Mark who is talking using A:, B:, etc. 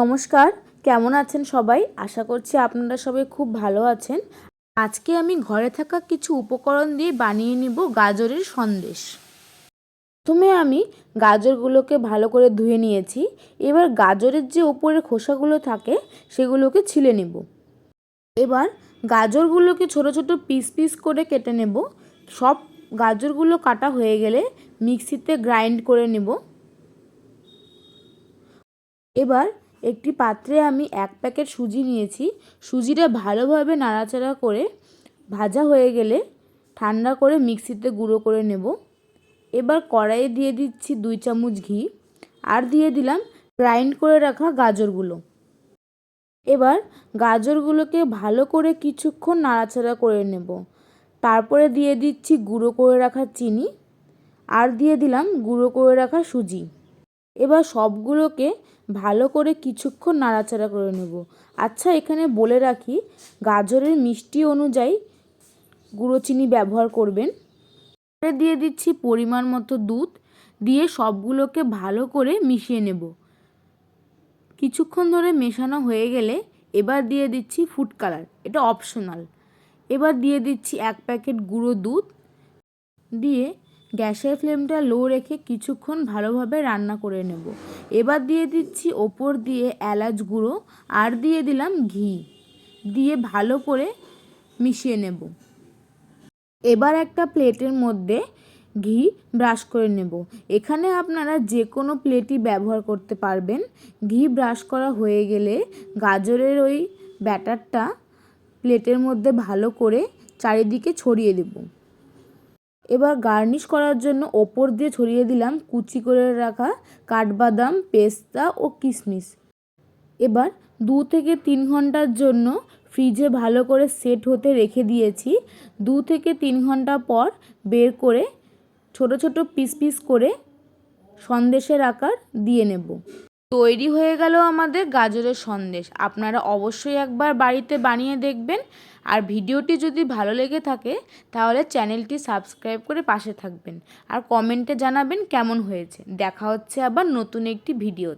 A: নমস্কার, কেমন আছেন সবাই? আশা করছি আপনারা সবাই খুব ভালো আছেন। আজকে আমি ঘরে থাকা কিছু উপকরণ দিয়ে বানিয়ে নিব গাজরের সন্দেশ। প্রথমে আমি গাজরগুলোকে ভালো করে ধুয়ে নিয়েছি। এবার গাজরের যে উপরের খোসাগুলো থাকে, সেগুলোকে ছিলে নেব। এবার গাজরগুলোকে ছোট ছোট পিস পিস করে কেটে নেব। সব গাজরগুলো কাটা হয়ে গেলে মিক্সিতে গ্রাইন্ড করে নেব। এবার একটি পাত্রে আমি এক প্যাকেট সুজি নিয়েছি। সুজিটা ভালোভাবে নাড়াচাড়া করে ভাজা হয়ে গেলে ঠান্ডা করে মিক্সিতে গুঁড়ো করে নেব। এবার কড়াইয়ে দিয়ে দিচ্ছি দুই চামচ ঘি আর দিয়ে দিলাম গ্রাইন্ড করে রাখা গাজরগুলো। এবার গাজরগুলোকে ভালো করে কিছুক্ষণ নাড়াচাড়া করে নেব। তারপরে দিয়ে দিচ্ছি গুঁড়ো করে রাখা চিনি আর দিয়ে দিলাম গুঁড়ো করে রাখা সুজি। এবার সবগুলোকে ভালো করে কিছুক্ষণ নাড়াচাড়া করে নেব। আচ্ছা এখানে বলে রাখি, গাজরের মিষ্টি অনুযায়ী গুঁড়ো চিনি ব্যবহার করবেন। দিয়ে দিচ্ছি পরিমাণ মতো দুধ, দিয়ে সবগুলোকে ভালো করে মিশিয়ে নেব। কিছুক্ষণ ধরে মেশানো হয়ে গেলে এবার দিয়ে দিচ্ছি ফুড কালার, এটা অপশনাল। এবার দিয়ে দিচ্ছি এক প্যাকেট গুঁড়ো দুধ, দিয়ে গ্যাসের ফ্লেমটা লো রেখে কিছুক্ষণ ভালোভাবে রান্না করে নেব। এবার দিয়ে দিচ্ছি ওপর দিয়ে এলাচ গুঁড়ো আর দিয়ে দিলাম ঘি। দিয়ে ভালো করে মিশিয়ে নেব। এবার একটা প্লেটের মধ্যে ঘি ব্রাশ করে নেব। এখানে আপনারা যে কোনো প্লেটই ব্যবহার করতে পারবেন। ঘি ব্রাশ করা হয়ে গেলে গাজরের ওই ব্যাটারটা প্লেটের মধ্যে ভালো করে চারিদিকে ছড়িয়ে দেব। এবার গার্নিশ করার জন্য ওপর দিয়ে ছড়িয়ে দিলাম কুচি করে রাখা কাঠবাদাম, পেস্তা ও কিশমিশ। এবার দু থেকে তিন ঘণ্টার জন্য ফ্রিজে ভালো করে সেট হতে রেখে দিয়েছি। দু থেকে তিন ঘণ্টা পর বের করে ছোট ছোট পিস পিস করে সন্দেশের আকার দিয়ে নেব। তৈরি হয়ে গেল আমাদের গাজরের সন্দেশ। আপনারা অবশ্যই একবার বাড়িতে বানিয়ে দেখবেন। আর ভিডিওটি যদি ভালো লেগে থাকে, তাহলে চ্যানেলটি সাবস্ক্রাইব করে পাশে থাকবেন। আর কমেন্টে জানাবেন কেমন হয়েছে। দেখা হচ্ছে আবার নতুন একটি ভিডিও